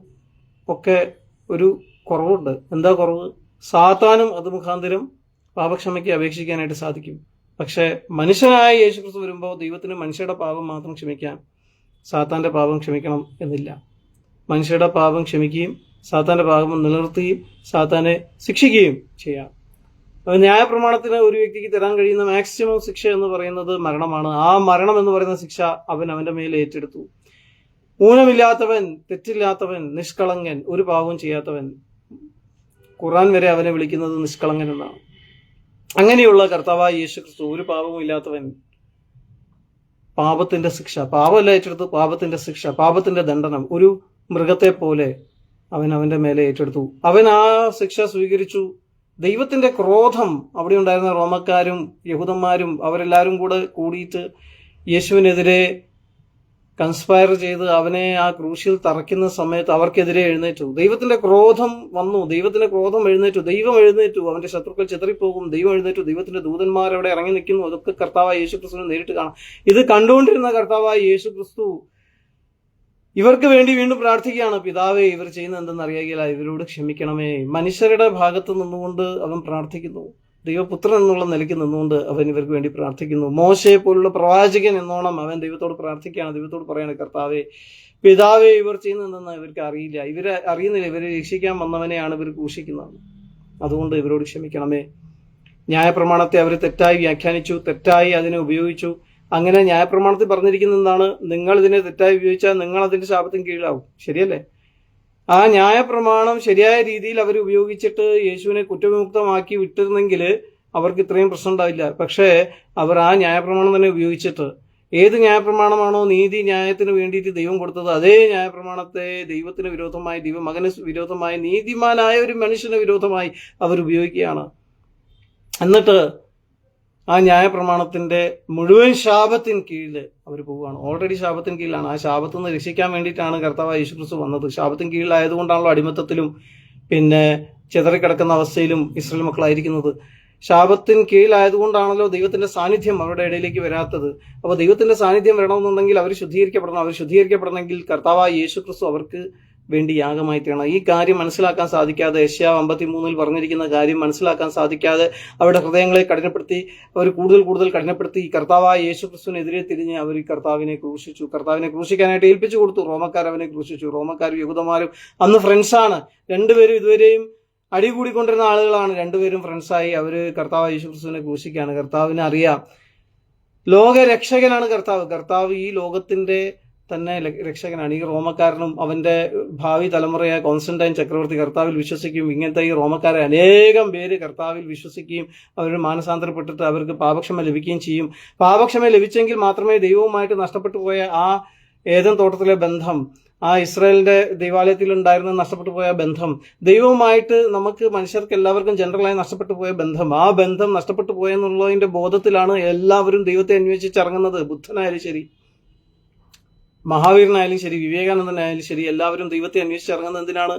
ഒക്കെ ഒരു കുറവുണ്ട്. എന്താ കുറവ്? സാത്താനും അത് മുഖാന്തരം പാപക്ഷമയ്ക്ക് അപേക്ഷിക്കാനായിട്ട് സാധിക്കും. പക്ഷേ മനുഷ്യനായ യേശു ക്രിസ്തു വരുമ്പോൾ ദൈവത്തിന് മനുഷ്യരുടെ പാപം മാത്രം ക്ഷമിക്കാൻ സാത്താന്റെ പാപം ക്ഷമിക്കണം എന്നില്ല. മനുഷ്യരുടെ പാപം ക്ഷമിക്കുകയും സാത്താന്റെ പാപം നിലനിർത്തുകയും സാത്താനെ ശിക്ഷിക്കുകയും ചെയ്യാം. ന്യായപ്രമാണത്തിന് ഒരു വ്യക്തിക്ക് തരാൻ കഴിയുന്ന മാക്സിമം ശിക്ഷ എന്ന് പറയുന്നത് മരണമാണ്. ആ മരണം എന്ന് പറയുന്ന ശിക്ഷ അവൻ അവന്റെ മേൽ ഏറ്റെടുത്തു. ഊനമില്ലാത്തവൻ തെറ്റില്ലാത്തവൻ നിഷ്കളങ്കൻ ഒരു പാവവും ചെയ്യാത്തവൻ. ഖുറാൻ വരെ അവനെ വിളിക്കുന്നത് നിഷ്കളങ്കൻ എന്നാണ്. അങ്ങനെയുള്ള കർത്താവായ യേശു ക്രിസ്തു ഒരു പാപവും ഇല്ലാത്തവൻ പാപത്തിന്റെ ശിക്ഷ. പാപമല്ല ഏറ്റെടുത്തു പാപത്തിന്റെ ശിക്ഷ. പാപത്തിന്റെ ദണ്ഡനം. ഒരു മൃഗത്തെ പോലെ അവൻ അവന്റെ മേലെ ഏറ്റെടുത്തു. അവൻ ആ ശിക്ഷ സ്വീകരിച്ചു. ദൈവത്തിന്റെ ക്രോധം അവിടെ ഉണ്ടായിരുന്ന റോമക്കാരും യഹൂദന്മാരും അവരെല്ലാവരും കൂടെ കൂടിയിട്ട് യേശുവിനെതിരെ കൺസ്പയർ ചെയ്ത് അവനെ ആ ക്രൂശിൽ തറയ്ക്കുന്ന സമയത്ത് അവർക്കെതിരെ എഴുന്നേറ്റു. ദൈവത്തിന്റെ ക്രോധം വന്നു. ദൈവത്തിന്റെ ക്രോധം എഴുന്നേറ്റു. ദൈവം എഴുന്നേറ്റു. അവന്റെ ശത്രുക്കൾ ചിതറിപ്പോകും. ദൈവം എഴുന്നേറ്റു. ദൈവത്തിന്റെ ദൂതന്മാർ അവിടെ ഇറങ്ങി നിൽക്കുന്നു. അതൊക്കെ കർത്താവായ യേശു ക്രിസ്തുവിനെ നേരിട്ട് കാണാം. ഇത് കണ്ടുകൊണ്ടിരുന്ന കർത്താവായ യേശു ക്രിസ്തു ഇവർക്ക് വേണ്ടി വീണ്ടും പ്രാർത്ഥിക്കുകയാണ്. പിതാവേ ഇവർ ചെയ്യുന്ന എന്തെന്ന് അറിയാകില്ല. ഇവരോട് ക്ഷമിക്കണമേ. മനുഷ്യരുടെ ഭാഗത്ത് നിന്നുകൊണ്ട് അവൻ പ്രാർത്ഥിക്കുന്നു. ദൈവപുത്രൻ എന്നുള്ള നിലയ്ക്ക് നിന്നുകൊണ്ട് അവൻ ഇവർക്ക് വേണ്ടി പ്രാർത്ഥിക്കുന്നു. മോശയെ പോലുള്ള പ്രവാചകൻ എന്നോണം അവൻ ദൈവത്തോട് പ്രാർത്ഥിക്കുകയാണ്. ദൈവത്തോട് പറയാണ് കർത്താവേ പിതാവേ ഇവർ ചെയ്യുന്നതെന്ന് ഇവർക്ക് അറിയില്ല. ഇവരെ അറിയുന്നില്ല. ഇവരെ രക്ഷിക്കാൻ വന്നവനെയാണ് ഇവർ ക്രൂശിക്കുന്നത്. അതുകൊണ്ട് ഇവരോട് ക്ഷമിക്കണമേ. ന്യായപ്രമാണത്തെ അവർ തെറ്റായി വ്യാഖ്യാനിച്ചു. തെറ്റായി അതിനെ ഉപയോഗിച്ചു. അങ്ങനെ ന്യായപ്രമാണത്തിൽ പറഞ്ഞിരിക്കുന്ന എന്താണ്? നിങ്ങൾ ഇതിനെ തെറ്റായി ഉപയോഗിച്ചാൽ നിങ്ങൾ അതിന്റെ ശാപത്തിന് കീഴിലാവും. ശരിയല്ലേ? ആ ന്യായപ്രമാണം ശരിയായ രീതിയിൽ അവർ ഉപയോഗിച്ചിട്ട് യേശുവിനെ കുറ്റവിമുക്തമാക്കി വിട്ടിരുന്നെങ്കിൽ അവർക്ക് ഇത്രയും പ്രശ്നം ഉണ്ടാവില്ല. പക്ഷേ അവർ ആ ന്യായപ്രമാണം തന്നെ ഉപയോഗിച്ചിട്ട് ഏത് ന്യായപ്രമാണമാണോ നീതി ന്യായത്തിന് വേണ്ടിയിട്ട് ദൈവം കൊടുത്തത് അതേ ന്യായപ്രമാണത്തെ ദൈവത്തിന് വിരോധമായി ദൈവമകന് വിരോധമായി നീതിമാനായ ഒരു മനുഷ്യന് വിരോധമായി അവർ ഉപയോഗിക്കുകയാണ്. എന്നിട്ട് ആ ന്യായപ്രമാണത്തിന്റെ മുഴുവൻ ശാപത്തിന് കീഴിൽ അവർ പോവുകയാണ്. ഓൾറെഡി ശാപത്തിന് കീഴിലാണ്. ആ ശാപത്തിൽ നിന്ന് രക്ഷിക്കാൻ വേണ്ടിയിട്ടാണ് കർത്താവ് യേശുക്രിസ്തു വന്നത്. ശാപത്തിന് കീഴിലായതുകൊണ്ടാണല്ലോ അടിമത്തത്തിലും പിന്നെ ചിതറിക്കിടക്കുന്ന അവസ്ഥയിലും ഇസ്രയേൽ മക്കളായിരിക്കുന്നത്. ശാപത്തിന് കീഴിലായതുകൊണ്ടാണല്ലോ ദൈവത്തിന്റെ സാന്നിധ്യം അവരുടെ ഇടയിലേക്ക് വരാത്തത്. അപ്പോൾ ദൈവത്തിന്റെ സാന്നിധ്യം വരണമെന്നുണ്ടെങ്കിൽ അവർ ശുദ്ധീകരിക്കപ്പെടണം. അവർ ശുദ്ധീകരിക്കപ്പെടണമെങ്കിൽ കർത്താവായ യേശുക്രിസ്തു അവർക്ക് വേണ്ടി യാഗമായി തീരണം ഈ കാര്യം മനസ്സിലാക്കാൻ സാധിക്കാതെ ഏഷ്യ അമ്പത്തി മൂന്നിൽ പറഞ്ഞിരിക്കുന്ന കാര്യം മനസ്സിലാക്കാൻ സാധിക്കാതെ അവരുടെ ഹൃദയങ്ങളെ കഠിനപ്പെടുത്തി അവർ കൂടുതൽ കൂടുതൽ കഠിനപ്പെടുത്തി ഈ കർത്താവായ യേശു ക്രിസ്തുവിനെതിരെ തിരിഞ്ഞ് അവർ ഈ കർത്താവിനെ ക്രൂശിച്ചു. കർത്താവിനെ ക്രൂശിക്കാനായിട്ട് ഏൽപ്പിച്ചു കൊടുത്തു റോമക്കാർ അവനെ ക്രൂശിച്ചു. റോമക്കാരും യഹൂദന്മാരും അന്ന് ഫ്രണ്ട്സാണ് രണ്ടുപേരും ഇതുവരെയും അടി കൂടിക്കൊണ്ടിരുന്ന ആളുകളാണ്. രണ്ടുപേരും ഫ്രണ്ട്സായി അവർ കർത്താവ് യേശു ക്രിസ്തുവിനെ ക്രൂശിക്കുകയാണ്. കർത്താവിനെ അറിയാം. ലോകരക്ഷകനാണ് കർത്താവ്. കർത്താവ് ഈ ലോകത്തിന്റെ തന്നെ രക്ഷകനാണ്. ഈ റോമക്കാരനും അവന്റെ ഭാവി തലമുറയായ കോൺസ്റ്റന്റൈൻ ചക്രവർത്തി കർത്താവിൽ വിശ്വസിക്കുകയും ഇങ്ങനത്തെ ഈ റോമക്കാരെ അനേകം പേര് കർത്താവിൽ വിശ്വസിക്കുകയും അവർ മാനസാന്തരപ്പെട്ടിട്ട് അവർക്ക് പാപക്ഷമ ലഭിക്കുകയും ചെയ്യും. പാപക്ഷമ ലഭിച്ചെങ്കിൽ മാത്രമേ ദൈവവുമായിട്ട് നഷ്ടപ്പെട്ടു പോയ ആ ഏതൻ തോട്ടത്തിലെ ബന്ധം ആ ഇസ്രായേലിന്റെ ദൈവാലയത്തിൽ ഉണ്ടായിരുന്ന നഷ്ടപ്പെട്ടു പോയ ബന്ധം ദൈവവുമായിട്ട് നമുക്ക് മനുഷ്യർക്ക് എല്ലാവർക്കും ജനറലായി നഷ്ടപ്പെട്ടു പോയ ബന്ധം ആ ബന്ധം നഷ്ടപ്പെട്ടു പോയെന്നുള്ളതിന്റെ ബോധത്തിലാണ് എല്ലാവരും ദൈവത്തെ അന്വേഷിച്ചിറങ്ങുന്നത് ബുദ്ധനായാലും ശരി. മഹാവീരനായാലും ശരി വിവേകാനന്ദനായാലും ശരി എല്ലാവരും ദൈവത്തെ അന്വേഷിച്ചിറങ്ങുന്ന എന്തിനാണ്?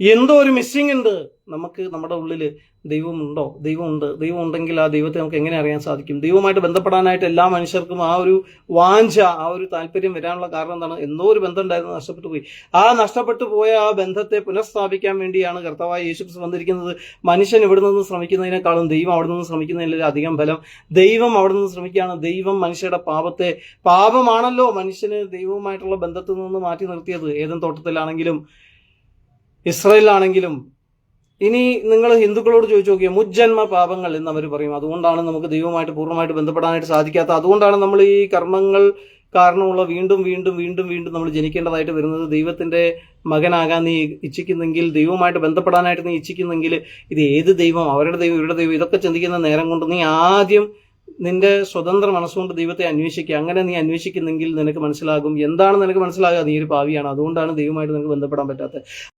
എന്തോ ഒരു മിസ്സിങ് ഉണ്ട്. നമുക്ക് നമ്മുടെ ഉള്ളിൽ ദൈവമുണ്ടോ? ദൈവമുണ്ട്. ദൈവം ഉണ്ടെങ്കിൽ ആ ദൈവത്തെ നമുക്ക് എങ്ങനെ അറിയാൻ സാധിക്കും? ദൈവമായിട്ട് ബന്ധപ്പെടാനായിട്ട് എല്ലാ മനുഷ്യർക്കും ആ ഒരു വാഞ്ച ആ ഒരു താല്പര്യം വരാനുള്ള കാരണം എന്താണ്? എന്തോ ഒരു ബന്ധം ഉണ്ടായിരുന്നു നഷ്ടപ്പെട്ടു പോയി. ആ നഷ്ടപ്പെട്ടു പോയ ആ ബന്ധത്തെ പുനഃസ്ഥാപിക്കാൻ വേണ്ടിയാണ് കർത്താവായ യേശുക്രിസ്തു വന്നിരിക്കുന്നത്. മനുഷ്യൻ ഇവിടെ നിന്ന് ശ്രമിക്കുന്നതിനേക്കാളും ദൈവം അവിടെ നിന്ന് ശ്രമിക്കുന്നതിൽ അധികം ഫലം? ദൈവം അവിടെ നിന്ന് ശ്രമിക്കുകയാണ്. ദൈവം മനുഷ്യരുടെ പാപത്തെ പാപമാണല്ലോ മനുഷ്യന് ദൈവവുമായിട്ടുള്ള ബന്ധത്തിൽ നിന്ന് മാറ്റി നിർത്തിയത്. ഏതും തോട്ടത്തിലാണെങ്കിലും ഇസ്രയേലിലാണെങ്കിലും ഇനി നിങ്ങൾ ഹിന്ദുക്കളോട് ചോദിച്ചു നോക്കിയാൽ മുജ്ജന്മ പാപങ്ങൾ എന്ന് അവർ പറയും. അതുകൊണ്ടാണ് നമുക്ക് ദൈവമായിട്ട് പൂർണമായിട്ട് ബന്ധപ്പെടാനായിട്ട് സാധിക്കാത്ത അതുകൊണ്ടാണ് നമ്മൾ ഈ കർമ്മങ്ങൾ കാരണമുള്ള വീണ്ടും വീണ്ടും വീണ്ടും വീണ്ടും നമ്മൾ ജനിക്കേണ്ടതായിട്ട് വരുന്നത്. ദൈവത്തിന്റെ മകനാകാൻ നീ ഇച്ഛിക്കുന്നെങ്കിൽ ദൈവമായിട്ട് ബന്ധപ്പെടാനായിട്ട് നീ ഇച്ഛിക്കുന്നെങ്കിൽ ഇത് ഏത് ദൈവം? അവരുടെ ദൈവം ഇവരുടെ ദൈവം? ഇതൊക്കെ ചിന്തിക്കുന്ന നേരം കൊണ്ട് നീ ആദ്യം നിന്റെ സ്വതന്ത്ര മനസ്സുകൊണ്ട് ദൈവത്തെ അന്വേഷിക്കുക. അങ്ങനെ നീ അന്വേഷിക്കുന്നെങ്കിൽ നിനക്ക് മനസ്സിലാകും. എന്താണ് നിനക്ക് മനസ്സിലാകുക നീ ഒരു പാവിയാണ്. അതുകൊണ്ടാണ് ദൈവമായിട്ട് നിനക്ക് ബന്ധപ്പെടാൻ പറ്റാത്തത്.